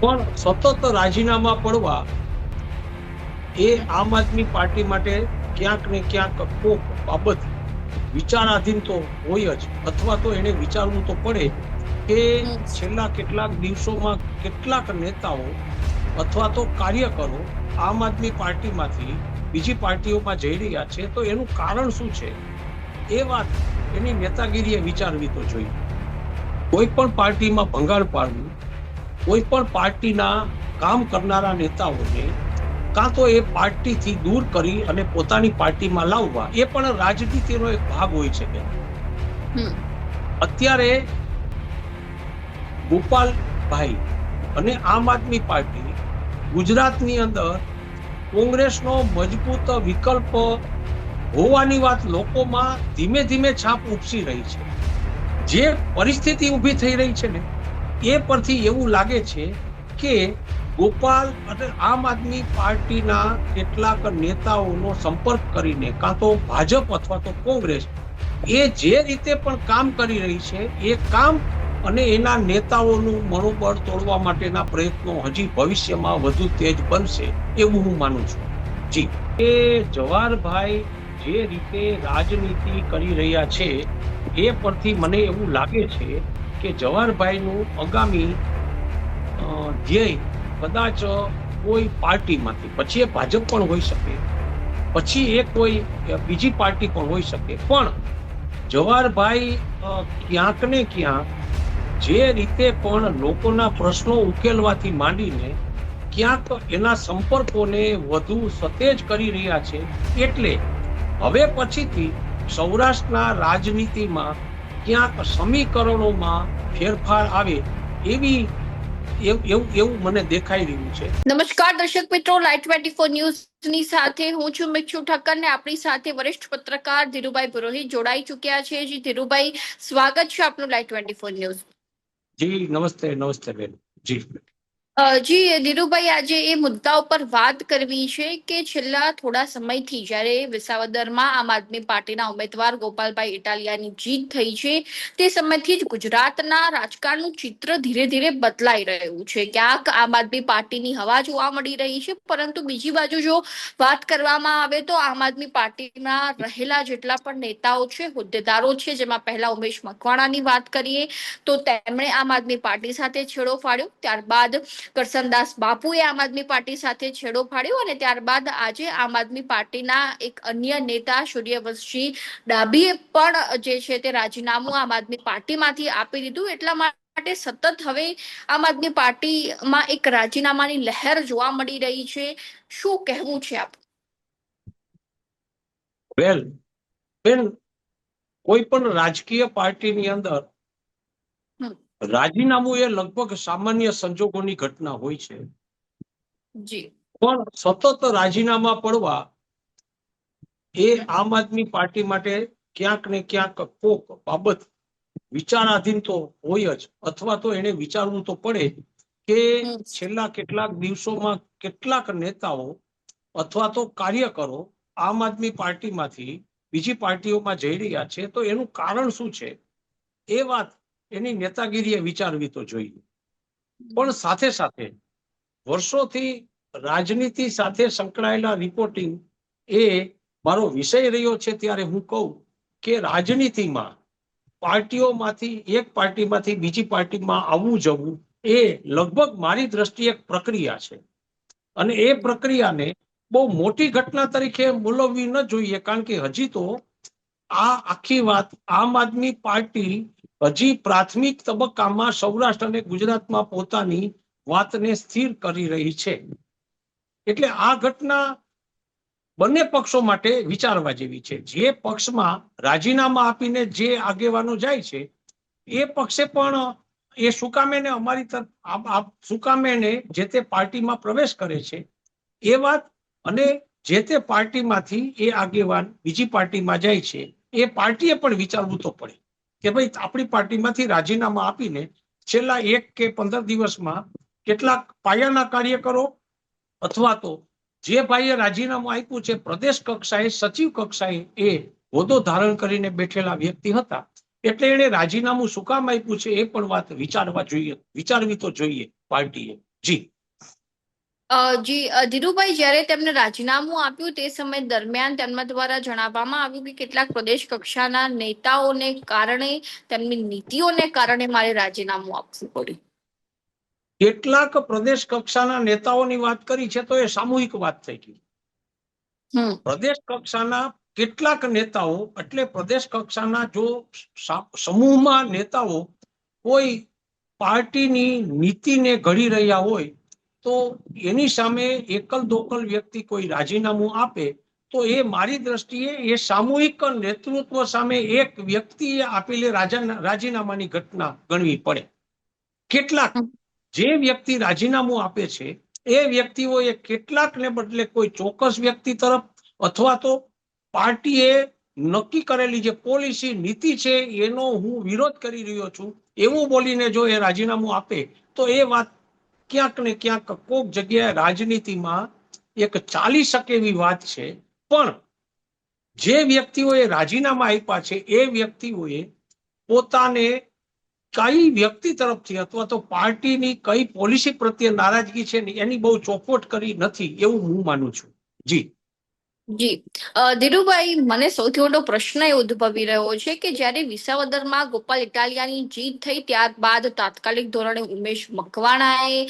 પણ સતત રાજીનામા પડવા એ આમ આદમી પાર્ટી માટે ક્યાંક ને ક્યાંક કોક બાબત વિચારાધીન તો હોય જ, અથવા તો એને વિચારવું તો પડે કે છેલ્લા કેટલાક દિવસોમાં કેટલાક નેતાઓ અથવા તો કાર્યકરો આમ આદમી પાર્ટીમાંથી બીજી પાર્ટીઓમાં જઈ રહ્યા છે. તો એનું કારણ શું છે? એ વાત એની નેતાગીરીએ વિચારવી તો જોઈએ. કોઈ પણ પાર્ટીમાં ભંગાણ પાડવું કોઈ પણ પાર્ટીના કામ કરનારા નેતાઓને કાં તો એ પાર્ટીથી દૂર કરી અને પોતાની પાર્ટીમાં લાવવા એ પણ રાજનીતિનો એક ભાગ હોય છે કે અત્યારે ગોપાલભાઈ અને આમ આદમી પાર્ટી ગુજરાતની અંદર કોંગ્રેસનો મજબૂત વિકલ્પ હોવાની વાત લોકોમાં ધીમે ધીમે છાપ ઉપસી રહી છે. જે પરિસ્થિતિ ઊભી થઈ રહી છે ને એ પરથી એવું લાગે છે કે ગોપાલ અને આમ આદમી પાર્ટીના કેટલાક નેતાઓનો સંપર્ક કરીને, કાં તો ભાજપ અથવા તો કોંગ્રેસ, એ જે રીતે પણ કામ કરી રહી છે, એ કામ અને એના નેતાઓનું મનોબળ તોડવા માટેના પ્રયત્નો હજી ભવિષ્યમાં વધુ તેજ બનશે એવું હું માનું છું. જી. એ જવાહરભાઈ જે રીતે રાજનીતિ કરી રહ્યા છે, એ પરથી મને એવું લાગે છે કે જવાહરભાઈનું આગામી ધ્યેય કદાચ કોઈ પાર્ટીમાંથી, પછી એ ભાજપ પણ હોઈ શકે, પછી એ કોઈ બીજી પાર્ટી પણ હોઈ શકે. પણ જવાહરભાઈ ક્યાંક ને ક્યાંક જે રીતે પણ લોકોના પ્રશ્નો ઉકેલવાથી માંડીને ક્યાંક એના સંપર્કોને વધુ સતેજ કરી રહ્યા છે, એટલે હવે પછીથી સૌરાષ્ટ્રના રાજનીતિમાં ક્યાંક સમીકરણોમાં ફેરફાર આવે એવી એવ- એવું મને દેખાઈ રહ્યું છે. નમસ્કાર દર્શક મિત્રો લાઈટ ટ્વેન્ટી ફોર ન્યૂઝની સાથે હું છું મિક્ષુ ઠક્કર ને આપણી સાથે વરિષ્ઠ પત્રકાર ધીરુભાઈ પુરોહિત જોડાઈ ચુક્યા છે. જી ધીરુભાઈ સ્વાગત છે આપનું લાઈટ ટ્વેન્ટી ફોર ન્યૂઝ જી નમસ્તે નમસ્તે બેન. જી. જી, ધીરુભાઈ, આજે એ મુદ્દા ઉપર વાત કરવી છે કે છેલ્લા થોડા સમયથી જ્યારે વિસાવદરમાં આમ આદમી પાર્ટીના ઉમેદવાર ગોપાલભાઈ ઇટાલિયાની જીત થઈ છે, તે સમયથી જ ગુજરાતના રાજકારણનું ચિત્ર ધીરે ધીરે બદલાઈ રહ્યું છે. ક્યાંક આમ આદમી પાર્ટીની હવા જોવા મળી રહી છે, પરંતુ બીજી બાજુ જો વાત કરવામાં આવે તો આમ આદમી પાર્ટીના રહેલા જેટલા પણ નેતાઓ છે, હોદ્દેદારો છે, જેમાં પહેલા ઉમેશ મકવાણાની વાત કરીએ, તો તેમણે આમ આદમી પાર્ટી સાથે છેડો ફાડ્યો. ત્યારબાદ કરસનદાસ બાપુએ આમ આદમી પાર્ટી સાથે છેડો ફાડ્યો અને ત્યારબાદ આજે આમ આદમી પાર્ટીના એક અન્ય નેતા સૂર્યવંશી ડાભીએ પણ જે છે તે રાજીનામું આમ આદમી પાર્ટીમાંથી આપી દીધું એટલા માટે સતત હવે આમ આદમી પાર્ટીમાં એક રાજીનામાની લહેર જોવા મળી રહી છે શું કહેવું છે આપ વેલ વેલ કોઈ પણ રાજકીય પાર્ટીની અંદર. રાજીનામું એ લગભગ સામાન્ય સંજોગોની ઘટના હોય છે. પણ સતત રાજીનામા પડવા એ આમ આદમી પાર્ટી માટે ક્યાંક ને ક્યાંક કોક બાબત વિચારાધીન તો હોય જ અથવા તો એને વિચારવું તો પડે કે છેલ્લા કેટલાક દિવસોમાં કેટલાક નેતાઓ અથવા તો કાર્યકરો આમ આદમી પાર્ટીમાંથી બીજી પાર્ટીઓમાં જઈ રહ્યા છે તો એનું કારણ શું છે? એ વાત એની નેતાગીરીએ વિચારવી તો જોઈએ. પણ સાથે સાથે વર્ષોથી રાજનીતિ સાથે સંકળાયેલા રિપોર્ટિંગ એ મારો વિષય રહ્યો છે ત્યારે હું કહું કે રાજનીતિમાં પાર્ટીઓમાંથી, એક પાર્ટીમાંથી બીજી પાર્ટીમાં આવવું જવું એ લગભગ મારી દ્રષ્ટિએ એક પ્રક્રિયા છે. અને એ પ્રક્રિયાને બહુ મોટી ઘટના તરીકે મૂલવવી ન જોઈએ કારણ કે હજી તો આ આખી વાત આમ આદમી પાર્ટી હજી પ્રાથમિક તબક્કામાં સૌરાષ્ટ્ર અને ગુજરાતમાં પોતાની વાતને સ્થિર કરી રહી છે. એટલે આ ઘટના બંને પક્ષો માટે વિચારવા જેવી છે. જે પક્ષમાં રાજીનામા આપીને જે આગેવાનો જાય છે, એ પક્ષે પણ એ શું કામે અમારી તરફ કામે જે તે પાર્ટીમાં પ્રવેશ કરે છે, એ વાત અને જે તે પાર્ટીમાંથી એ આગેવાન બીજી પાર્ટીમાં જાય છે એ પાર્ટીએ પણ વિચારવું તો પડે કે ભાઈ આપણી પાર્ટીમાંથી રાજીનામા આપીને છેલ્લા એક કે પંદર દિવસમાં કેટલાક પાયાના કાર્યકરો અથવા તો જે ભાઈએ રાજીનામું આપ્યું છે, પ્રદેશ કક્ષાએ, સચિવ કક્ષાએ એ હોદ્દો ધારણ કરીને બેઠેલા વ્યક્તિ હતા. એટલે એને રાજીનામું શું કામ આપ્યું છે એ પણ વાત વિચારવા જોઈએ, વિચારવી તો જોઈએ પાર્ટીએ. જી. જી ધીરુભાઈ જ્યારે તેમને રાજીનામું આપ્યું તે સમય દરમિયાન તેમના દ્વારા જણાવવામાં આવ્યું કે કેટલાક પ્રદેશ કક્ષાના નેતાઓને કારણે તેમની નીતિઓને કારણે મારે રાજીનામું આપવું પડ્યું. કેટલાક પ્રદેશ કક્ષાના નેતાઓની વાત કરી છે તો એ સામૂહિક વાત થઈ ગઈ. હમ. પ્રદેશ કક્ષાના કેટલાક નેતાઓ એટલે પ્રદેશ કક્ષાના જો સમૂહમાં નેતાઓ કોઈ પાર્ટીની નીતિને ઘડી રહ્યા હોય તો એની સામે એકલ દોકલ વ્યક્તિ કોઈ રાજીનામું આપે તો એ મારી દ્રષ્ટિએ એ સામૂહિક નેતૃત્વ સામે એક વ્યક્તિએ આપેલી રાજીનામાની ઘટના ગણવી પડે કેટલાક. જે વ્યક્તિ રાજીનામું આપે છે એ વ્યક્તિઓએ કેટલાકને બદલે કોઈ ચોક્કસ વ્યક્તિ તરફ અથવા તો પાર્ટીએ નક્કી કરેલી જે પોલિસી નીતિ છે એનો હું વિરોધ કરી રહ્યો છું એવું બોલીને જો એ રાજીનામું આપે તો એ વાત ક્યાંક ને ક્યાંક કોક જગ્યાએ રાજનીતિમાં એક ચાલી શકે એવી વાત છે. પણ જે વ્યક્તિઓએ રાજીનામા આપ્યા છે, એ વ્યક્તિઓએ પોતાને કઈ વ્યક્તિ તરફથી અથવા તો પાર્ટીની કઈ પોલિસી પ્રત્યે નારાજગી છે ને એની બહુ ચોખવટ કરી નથી એવું હું માનું છું. જી. જી. ધીરુભાઈ, મને સૌથી મોટો પ્રશ્ન એ ઉદ્ભવી રહ્યો છે કે જ્યારે વિસાવદરમાં ગોપાલ ઇટાલિયાની જીત થઈ ત્યારબાદ તાત્કાલિક ધોરણે ઉમેશ મકવાણાએ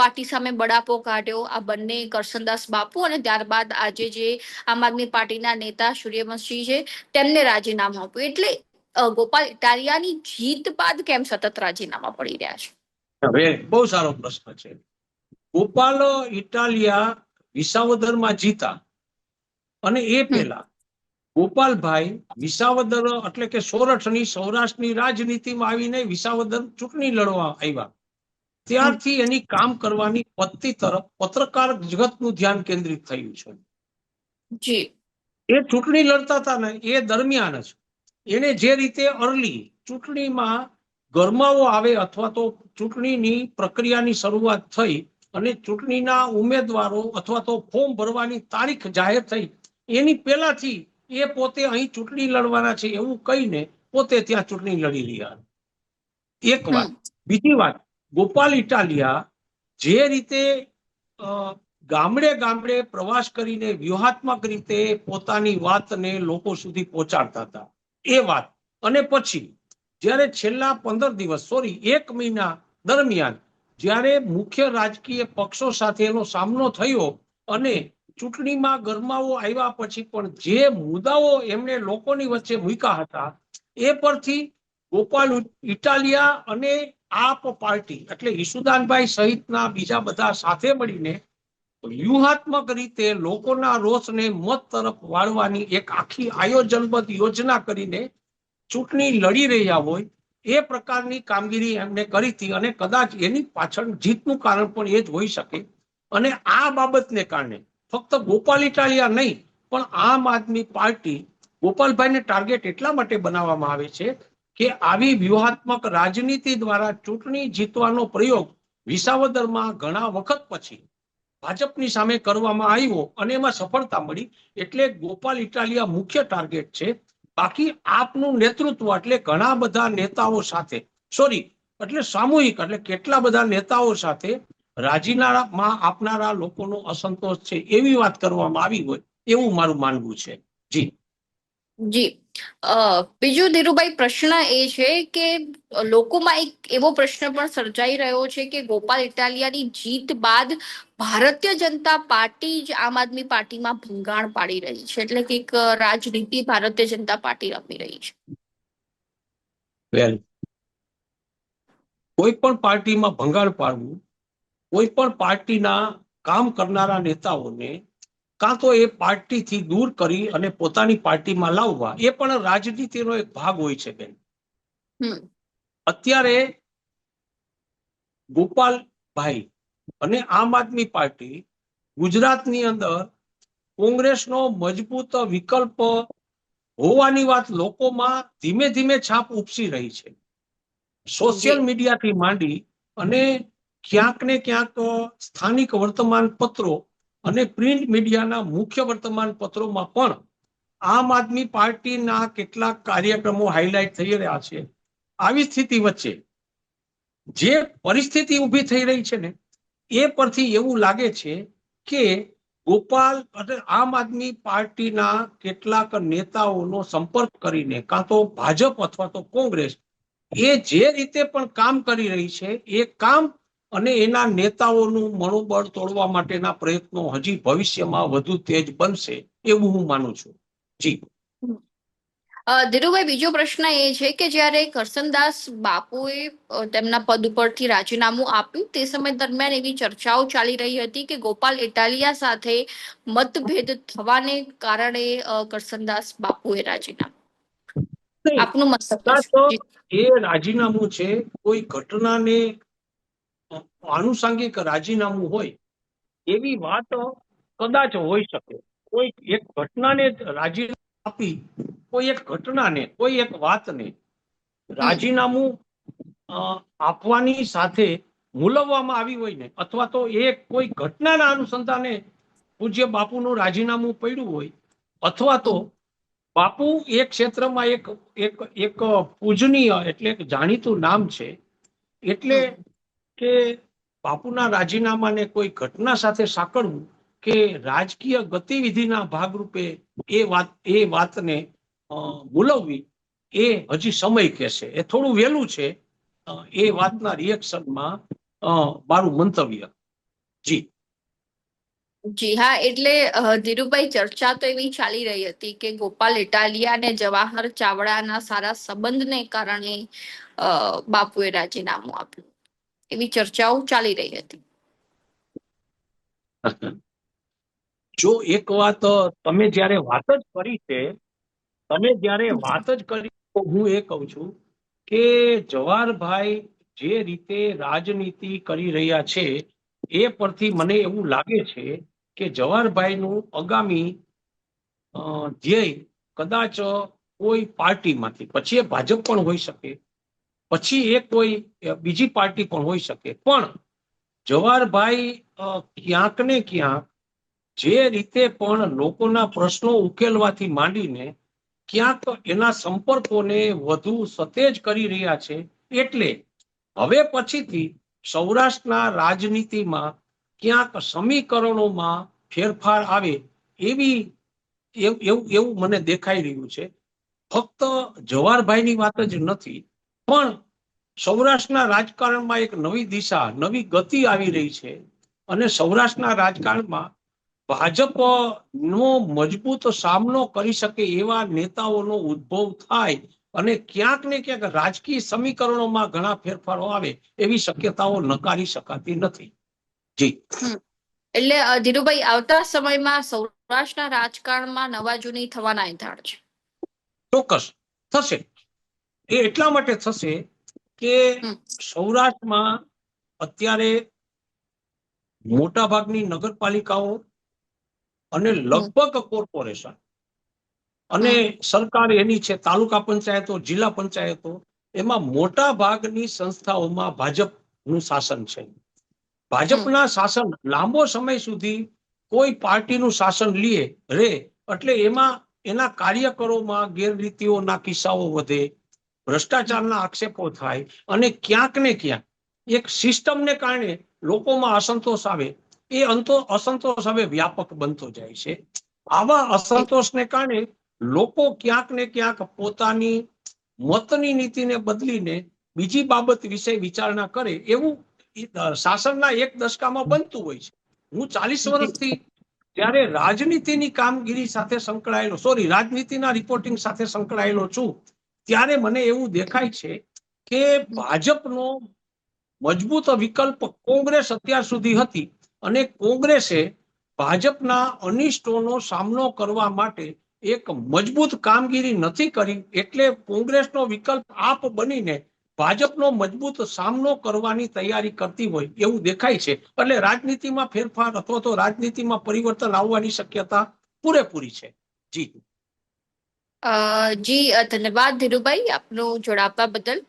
પાર્ટી સામે બડાપો કાઢ્યો. આ બંને કરસનદાસ બાપુ અને ત્યારબાદ આજે જે આમ આદમી પાર્ટીના નેતા સૂર્યવંશી છે, તેમને રાજીનામું આપ્યું. એટલે ગોપાલ ઇટાલિયાની જીત બાદ કેમ સતત રાજીનામા પડી રહ્યા છે? હવે બહુ સારો પ્રશ્ન છે. ગોપાલ ઇટાલિયા વિસાવદરમાં જીતા. અને એ પહેલા ગોપાલભાઈ વિસાવદર એટલે કે સોરઠની સૌરાષ્ટ્રની રાજનીતિમાં આવીને વિસાવદર ચૂંટણી લડવા આવ્યા. ત્યારથી એની કામ કરવાની પત્તી તરફ પત્રકાર જગતનું ધ્યાન કેન્દ્રિત થયું છે. જી. એ ચૂંટણી લડતા હતા ને એ દરમિયાન જ એને જે રીતે અર્લી ચૂંટણીમાં ગરમાવો આવે અથવા તો ચૂંટણીની પ્રક્રિયાની શરૂઆત થઈ અને ચૂંટણીના ઉમેદવારો અથવા તો ફોર્મ ભરવાની તારીખ જાહેર થઈ એની પહેલાથી એ પોતે અહીં ચૂંટણી લડવાના છે એવું કહીને પોતે ત્યાં ચૂંટણી લડી રહ્યા એક વાત. બીજી વાત. ગોપાલ ઇટાલિયા જે રીતે ગામડે ગામડે પ્રવાસ કરીને વ્યૂહાત્મક રીતે પોતાની વાતને લોકો સુધી પહોંચાડતા હતા. એ વાત. અને પછી જ્યારે છેલ્લા પંદર દિવસ સોરી એક મહિના દરમિયાન જ્યારે મુખ્ય રાજકીય પક્ષો સાથે એનો સામનો થયો અને ચૂંટણીમાં ગરમાવો આવ્યા પછી પણ જે મુદ્દાઓ એમણે લોકોની વચ્ચે મૂક્યા હતા, એ પરથી ગોપાલ ઇટાલિયા અને આપ પાર્ટી એટલે ઈસુદાનભાઈ સહિતના બીજા બધા સાથે મળીને વ્યૂહાત્મક રીતે લોકોના રોષને મત તરફ વાળવાની એક આખી આયોજનબદ્ધ યોજના કરીને ચૂંટણી લડી રહ્યા હોય, એ પ્રકારની કામગીરી એમને કરી હતી અને કદાચ એની પાછળ જીતનું કારણ પણ એ જ હોઈ શકે. અને આ બાબતને કારણે ફક્ત ગોપાલ ઇટાલિયા નહીં, પણ આમ આદમી પાર્ટી ગોપાલભાઈને ટાર્ગેટ એટલા માટે બનાવવામાં આવે છે કે આવી વ્યૂહાત્મક રાજનીતિ દ્વારા ચૂંટણી જીતવાનો પ્રયોગ વિસાવદરમાં ઘણા વખત પછી ભાજપની સામે કરવામાં આવ્યો અને એમાં સફળતા મળી, એટલે ગોપાલ ઇટાલિયા મુખ્ય ટાર્ગેટ છે. બાકી આપનું નેતૃત્વ એટલે ઘણા બધા નેતાઓ સાથે સોરી એટલે સામૂહિક, એટલે કેટલા બધા નેતાઓ સાથે રાજીનામા આપનારા લોકોનો અસંતોષ છે એવી વાત કરવામાં આવી હોય એવું મારું માનવું છે. જી. જી. બીજું ધીરુભાઈ પ્રશ્ન એ છે કે લોકોમાં એક એવો પ્રશ્ન પણ સર્જાઈ રહ્યો છે કે ગોપાલ ઇટાલિયાની જીત બાદ ભારતીય જનતા પાર્ટી જ આમ આદમી પાર્ટીમાં ભંગાણ પાડી રહી છે. એટલે કે એક રાજનીતિ ભારતીય જનતા પાર્ટી રમી રહી છે. વેલ કોઈ પણ પાર્ટીમાં ભંગાણ પાડવું કોઈ પણ પાર્ટીના કામ કરનારા નેતાઓને કાં તો એ પાર્ટીથી દૂર કરી અને પોતાની પાર્ટીમાં લાવવા એ પણ રાજનીતિનો એક ભાગ હોય છે બેન. અત્યારે ગોપાલભાઈ અને આમ આદમી પાર્ટી ગુજરાતની અંદર કોંગ્રેસનો મજબૂત વિકલ્પ હોવાની વાત લોકોમાં ધીમે ધીમે છાપ ઉપસી રહી છે. સોશિયલ મીડિયાથી માંડી અને ક્યાંક ને ક્યાંક સ્થાનિક વર્તમાન પત્રો અને પ્રિન્ટ મીડિયાના મુખ્ય વર્તમાન પત્રોમાં પણ આમ આદમી પાર્ટીના કેટલાક કાર્યક્રમો હાઇલાઇટ થઈ રહ્યા છે. આવી સ્થિતિ વચ્ચે જે પરિસ્થિતિ ઊભી થઈ રહી છે ને, એ પરથી એવું લાગે છે કે ગોપાલ અને આમ આદમી પાર્ટીના કેટલાક નેતાઓનો સંપર્ક કરીને, કાં તો ભાજપ અથવા તો કોંગ્રેસ, એ જે રીતે પણ કામ કરી રહી છે, એ કામ અને એના નેતાઓનું મનોબળ તોડવા માટેના પ્રયત્નો હજી ભવિષ્યમાં વધુ તેજ બનશે એવું હું માનું છું. જી. ધીરુભાઈ બીજો પ્રશ્ન એ છે કે જ્યારે કરસનદાસ બાપુએ તેમના પદ ઉપરથી રાજીનામું આપ્યું તે સમય દરમિયાન એવી ચર્ચાઓ ચાલી રહી હતી કે ગોપાલ ઇટાલિયા સાથે મતભેદ થવાને કારણે કરસનદાસ બાપુએ રાજીનામું આપનું મત એ રાજીનામું છે કોઈ ઘટનાને આનુષંગિક રાજીનામું હોય, એવી વાત કદાચ હોઈ શકે. કોઈ એક ઘટનાને રાજીનામું આપી, કોઈ એક ઘટનાને, કોઈ એક વાતને રાજીનામું આપવાની સાથે મૂલવવામાં આવી હોય ને, અથવા તો એ કોઈ ઘટનાના અનુસંધાને પૂજ્ય બાપુનું રાજીનામું પડ્યું હોય, અથવા તો બાપુ એ ક્ષેત્રમાં એક એક એક પૂજનીય એટલે એક જાણીતું નામ છે, એટલે કે બાપુના રાજીનામાને કોઈ ઘટના સાથે સાંકળવું કે રાજકીય ગતિવિધિના ભાગરૂપે એ વાત, એ વાતને બોલવવી, એ હજી સમય કહેશે. એ થોડું વહેલું છે. એ વાતના રિએક્શનમાં મારું મંતવ્ય. જી. જી, હા, એટલે ધીરુભાઈ, ચર્ચા તો એવી ચાલી રહી હતી કે ગોપાલ ઇટાલિયા અને જવાહર ચાવડાના સારા સંબંધને કારણે બાપુએ રાજીનામું આપ્યું. એવી ચર્ચાઓ ચાલી રહી હતી જો એક વાત તમે જ્યારે વાત જ કરી છે, તમે જ્યારે વાત જ કરી હું એ કહું છું કે જવાહરભાઈ જે રીતે રાજનીતિ કરી રહ્યા છે, એ પરથી મને એવું લાગે છે કે જવાહરભાઈનું આગામી ધ્યેય કદાચ કોઈ પાર્ટીમાંથી, પછી એ ભાજપ પણ હોઈ શકે પછી એ કોઈ બીજી પાર્ટી પણ હોઈ શકે. પણ જવાહરભાઈ ક્યાંક ને ક્યાંક જે રીતે પણ લોકોના પ્રશ્નો ઉકેલવાથી માંડીને ક્યાંક એના સંપર્કોને વધુ સતેજ કરી રહ્યા છે, એટલે હવે પછીથી સૌરાષ્ટ્રના રાજનીતિમાં ક્યાંક સમીકરણોમાં ફેરફાર આવે એવી, એવ- એવું મને દેખાઈ રહ્યું છે. ફક્ત જવાહરભાઈની વાત જ નથી પણ સૌરાષ્ટ્રના રાજકારણમાં એક નવી દિશા નવી ગતિ આવી રહી છે અને સૌરાષ્ટ્રના રાજકારણમાં ભાજપનો મજબૂત સામનો કરી શકે એવા નેતાઓનો ઉદ્ભવ થાય અને ક્યાંક ને ક્યાંક રાજકીય સમીકરણોમાં ઘણા ફેરફારો આવે એવી શક્યતાઓ નકારી શકાતી નથી. જી. એટલે ધીરુભાઈ આવતા સમયમાં સૌરાષ્ટ્રના રાજકારણમાં નવા જૂની થવાના એંધાણ છે. ચોક્કસ. થશે. એ એટલા માટે થશે કે સૌરાષ્ટ્રમાં અત્યારે મોટા ભાગની નગરપાલિકાઓ અને લગભગ કોર્પોરેશન અને સરકાર એની છે તાલુકા પંચાયતો જિલ્લા પંચાયતો એમાં મોટા ભાગની સંસ્થાઓમાં ભાજપનું શાસન છે. ભાજપના શાસન લાંબો સમય સુધી કોઈ પાર્ટીનું શાસન લે રે એટલે એમાં એના કાર્યકરોમાં ગેરરીતિઓના કિસ્સાઓ વધે ભ્રષ્ટાચારના આક્ષેપો થાય અને ક્યાંક ને ક્યાંક એક સિસ્ટમને કારણે લોકોમાં અસંતોષ આવે, એ અંતો અસંતોષ હવે વ્યાપક બનતો જાય છે. આવા અસંતોષને કારણે લોકો ક્યાંક ને ક્યાંક પોતાની મતની નીતિને બદલીને બીજી બાબત વિશે વિચારણા કરે એવું શાસનના એક દશકામાં બનતું હોય છે. હું ચાલીસ વર્ષથી ત્યારે રાજનીતિની કામગીરી સાથે સંકળાયેલો સોરી રાજનીતિના રિપોર્ટિંગ સાથે સંકળાયેલો છું ત્યારે મને એવું દેખાય છે કે ભાજપનો મજબૂત વિકલ્પ કોંગ્રેસ અત્યાર સુધી હતી અને કોંગ્રેસે ભાજપના અનિષ્ટોનો સામનો કરવા માટે એક મજબૂત કામગીરી નથી કરી, એટલે કોંગ્રેસનો વિકલ્પ આપ બનીને ભાજપનો મજબૂત સામનો કરવાની તૈયારી કરતી હોય એવું દેખાય છે. એટલે રાજનીતિમાં ફેરફાર અથવા તો રાજનીતિમાં પરિવર્તન આવવાની શક્યતા પૂરેપૂરી છે. જી. અ, જી ધન્યવાદ ધીરુભાઈ આપનું જોડાવા બદલ.